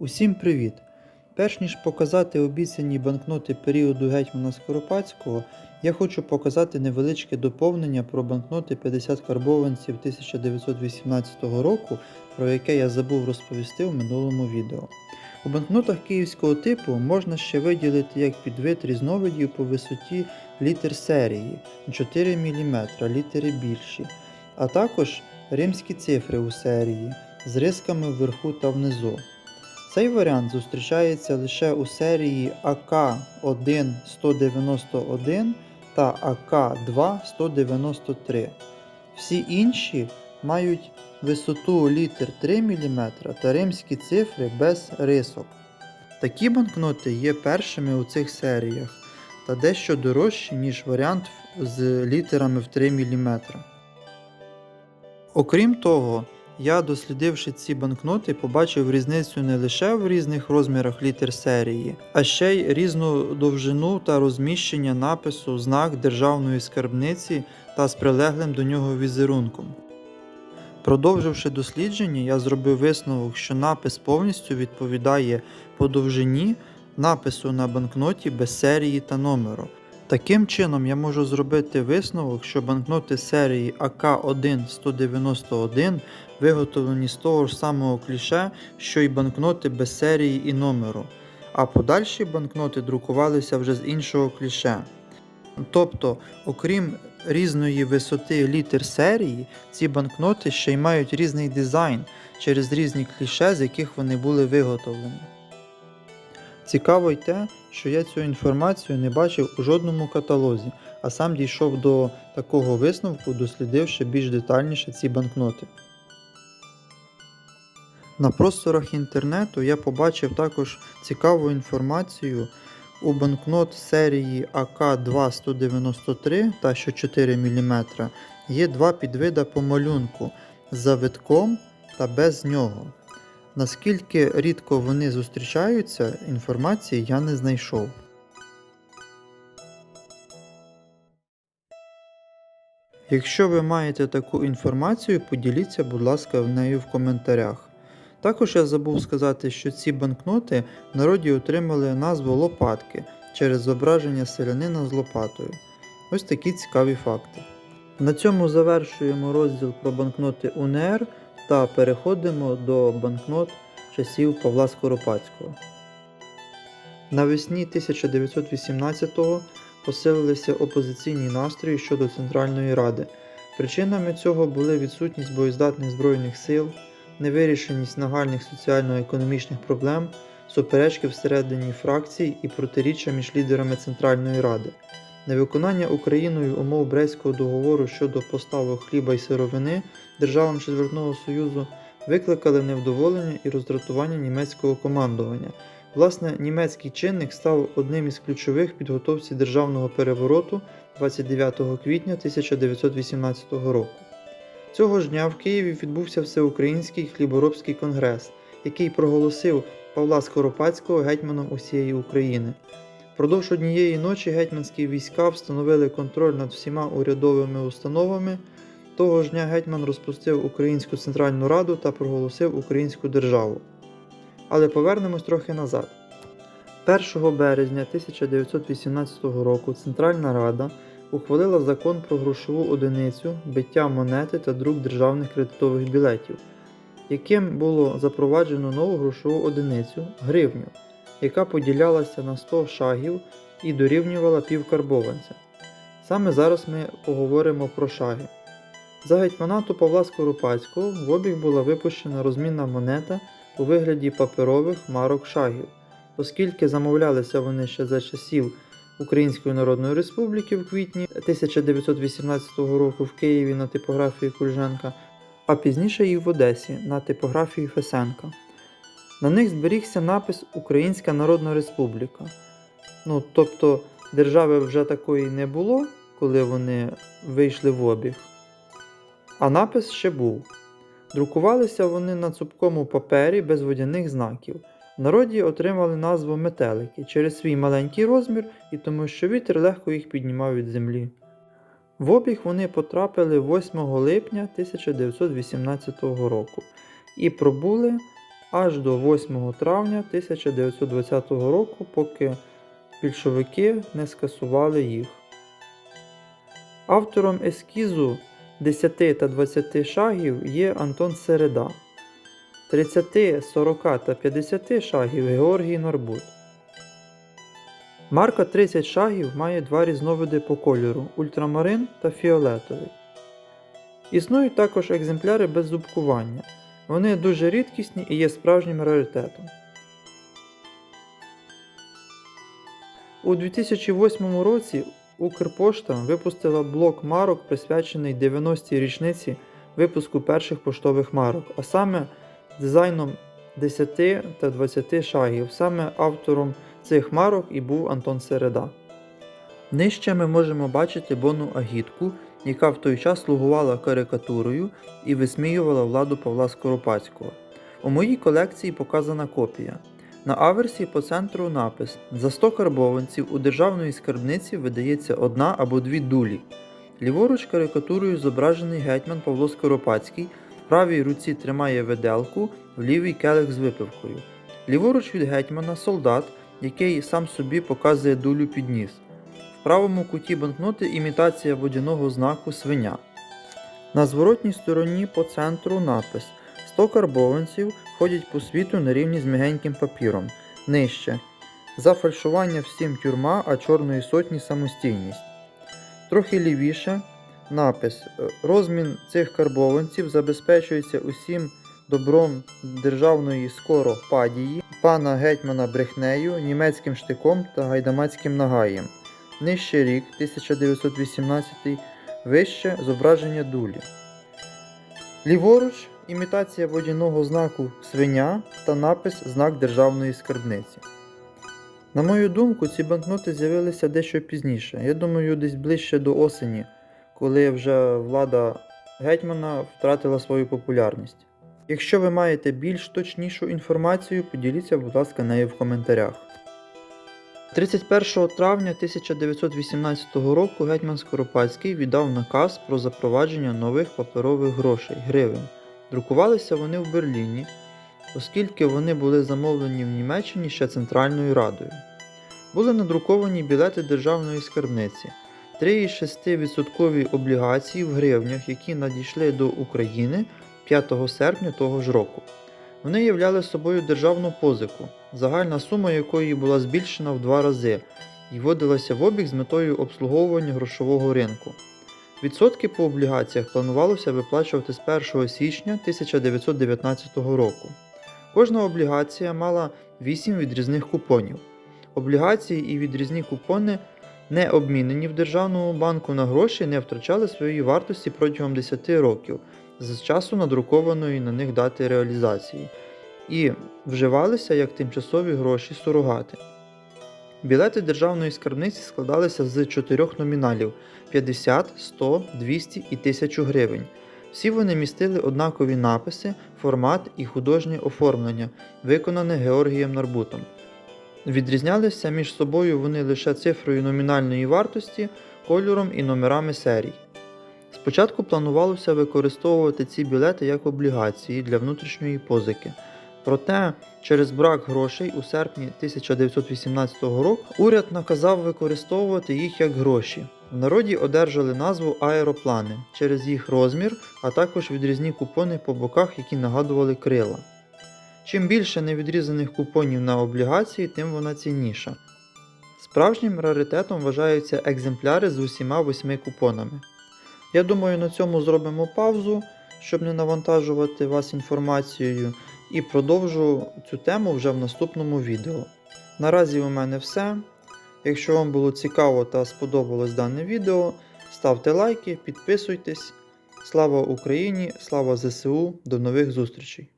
Усім привіт! Перш ніж показати обіцяні банкноти періоду гетьмана Скоропадського, я хочу показати невеличке доповнення про банкноти 50 карбованців 1918 року, про яке я забув розповісти в минулому відео. У банкнотах київського типу можна ще виділити як підвид різновидів по висоті літер серії 4 мм, літери більші, а також римські цифри у серії з рисками вверху та внизу. Цей варіант зустрічається лише у серії АК1 191 та АК2 193. Всі інші мають висоту літер 3 мм та римські цифри без рисок. Такі банкноти є першими у цих серіях та дещо дорожчі, ніж варіант з літерами в 3 мм. Окрім того, я, дослідивши ці банкноти, побачив різницю не лише в різних розмірах літер серії, а ще й різну довжину та розміщення напису знак державної скарбниці та з прилеглим до нього візерунком. Продовживши дослідження, я зробив висновок, що напис повністю відповідає по довжині напису на банкноті без серії та номеру. Таким чином, я можу зробити висновок, що банкноти серії АК1 191 виготовлені з того ж самого кліше, що й банкноти без серії і номеру, а подальші банкноти друкувалися вже з іншого кліше. Тобто, окрім різної висоти літер серії, ці банкноти ще й мають різний дизайн через різні кліше, з яких вони були виготовлені. Цікаво й те, що я цю інформацію не бачив у жодному каталозі, а сам дійшов до такого висновку, дослідивши більш детальніше ці банкноти. На просторах інтернету я побачив також цікаву інформацію у банкнот серії АК2 193 та що 4 мм є два підвида по малюнку з завитком та без нього. Наскільки рідко вони зустрічаються, інформації я не знайшов. Якщо ви маєте таку інформацію, поділіться, будь ласка, в нею в коментарях. Також я забув сказати, що ці банкноти в народі отримали назву лопатки через зображення селянина з лопатою. Ось такі цікаві факти. На цьому завершуємо розділ про банкноти УНР та переходимо до банкнот часів Павла Скоропадського. Навесні 1918-го посилилися опозиційні настрої щодо Центральної Ради. Причинами цього були відсутність боєздатних збройних сил, невирішеність нагальних соціально-економічних проблем, суперечки всередині фракцій і протиріччя між лідерами Центральної Ради. Невиконання Україною умов Брестського договору щодо поставок хліба й сировини державам Четвертного Союзу викликали невдоволення і роздратування німецького командування. Власне, німецький чинник став одним із ключових підготовці державного перевороту 29 квітня 1918 року. Цього ж дня в Києві відбувся Всеукраїнський хліборобський конгрес, який проголосив Павла Скоропадського гетьманом усієї України. Впродовж однієї ночі гетьманські війська встановили контроль над всіма урядовими установами. Того ж дня гетьман розпустив Українську Центральну Раду та проголосив Українську державу. Але повернемось трохи назад. 1 березня 1918 року Центральна Рада ухвалила закон про грошову одиницю, биття монети та друк державних кредитових білетів, яким було запроваджено нову грошову одиницю гривню, яка поділялася на 100 шагів і дорівнювала півкарбованця. Саме зараз ми поговоримо про шаги. За гетьманату Павла Скоропадського в обіг була випущена розмінна монета у вигляді паперових марок шагів, оскільки замовлялися вони ще за часів Української Народної Республіки в квітні 1918 року в Києві на типографії Кульженка, а пізніше і в Одесі на типографії Фесенка. На них зберігся напис Українська Народна Республіка. Ну, тобто держави вже такої не було, коли вони вийшли в обіг. А напис ще був. Друкувалися вони на цупкому папері без водяних знаків. В народі отримали назву метелики через свій маленький розмір і тому, що вітер легко їх піднімав від землі. В обіг вони потрапили 8 липня 1918 року і пробули аж до 8 травня 1920 року, поки більшовики не скасували їх. Автором ескізу 10 та 20 шагів є Антон Середа. 30, 40 та 50 шагів Георгій Нарбут. Марка 30 шагів має два різновиди по кольору ультрамарин та фіолетовий. Існують також екземпляри без зубкування. Вони дуже рідкісні і є справжнім раритетом. У 2008 році Укрпошта випустила блок марок, присвячений 90-й річниці випуску перших поштових марок, а саме дизайном 10 та 20 шагів. Саме автором цих марок і був Антон Середа. Нижче ми можемо бачити Бону Агітку, яка в той час слугувала карикатурою і висміювала владу Павла Скоропадського. У моїй колекції показана копія. На аверсі по центру напис За 100 карбованців у державної скарбниці видається одна або дві дулі. Ліворуч карикатурою зображений гетьман Павло Скоропадський, в правій руці тримає виделку, в лівій келих з випивкою. Ліворуч від гетьмана солдат, який сам собі показує дулю під ніс. В правому куті банкноти імітація водяного знаку свиня. На зворотній стороні по центру напис 100 карбованців ходять по світу на рівні з м'ягеньким папіром. Нижче. За фальшування всім тюрма, а чорної сотні самостійність. Трохи лівіше напис «Е, Розмін цих карбованців забезпечується усім добром державної скоро падії, пана гетьмана брехнею, німецьким штиком та гайдамацьким нагаєм. Нижче рік 1918, вище зображення дулі. Ліворуч імітація водяного знаку свиня та напис знак державної скарбниці. На мою думку, ці банкноти з'явилися дещо пізніше. Я думаю, десь ближче до осені, коли вже влада гетьмана втратила свою популярність. Якщо ви маєте більш точнішу інформацію, поділіться, будь ласка, нею в коментарях. 31 травня 1918 року гетьман Скоропадський віддав наказ про запровадження нових паперових грошей гривень. Друкувалися вони в Берліні, оскільки вони були замовлені в Німеччині ще Центральною Радою. Були надруковані білети державної скарбниці, 3,6% облігації в гривнях, які надійшли до України 5 серпня того ж року. Вони являли собою державну позику, загальна сума якої була збільшена в два рази і вводилася в обіг з метою обслуговування грошового ринку. Відсотки по облігаціях планувалося виплачувати з 1 січня 1919 року. Кожна облігація мала 8 відрізних купонів. Облігації і відрізні купони, не обмінені в державному банку на гроші, не втрачали своєї вартості протягом 10 років з часу надрукованої на них дати реалізації і вживалися як тимчасові гроші сурогати. Білети державної скарбниці складалися з чотирьох номіналів 50, 100, 200 і 1000 гривень. Всі вони містили однакові написи, формат і художнє оформлення, виконане Георгієм Нарбутом. Відрізнялися між собою вони лише цифрою номінальної вартості, кольором і номерами серій. Спочатку планувалося використовувати ці білети як облігації для внутрішньої позики. Проте, через брак грошей у серпні 1918 року уряд наказав використовувати їх як гроші. В народі одержали назву аероплани через їх розмір, а також відрізні купони по боках, які нагадували крила. Чим більше невідрізаних купонів на облігації, тим вона цінніша. Справжнім раритетом вважаються екземпляри з усіма восьми купонами. Я думаю, на цьому зробимо паузу, щоб не навантажувати вас інформацією, і продовжу цю тему вже в наступному відео. Наразі у мене все. Якщо вам було цікаво та сподобалось дане відео, ставте лайки, підписуйтесь. Слава Україні! Слава ЗСУ! До нових зустрічей!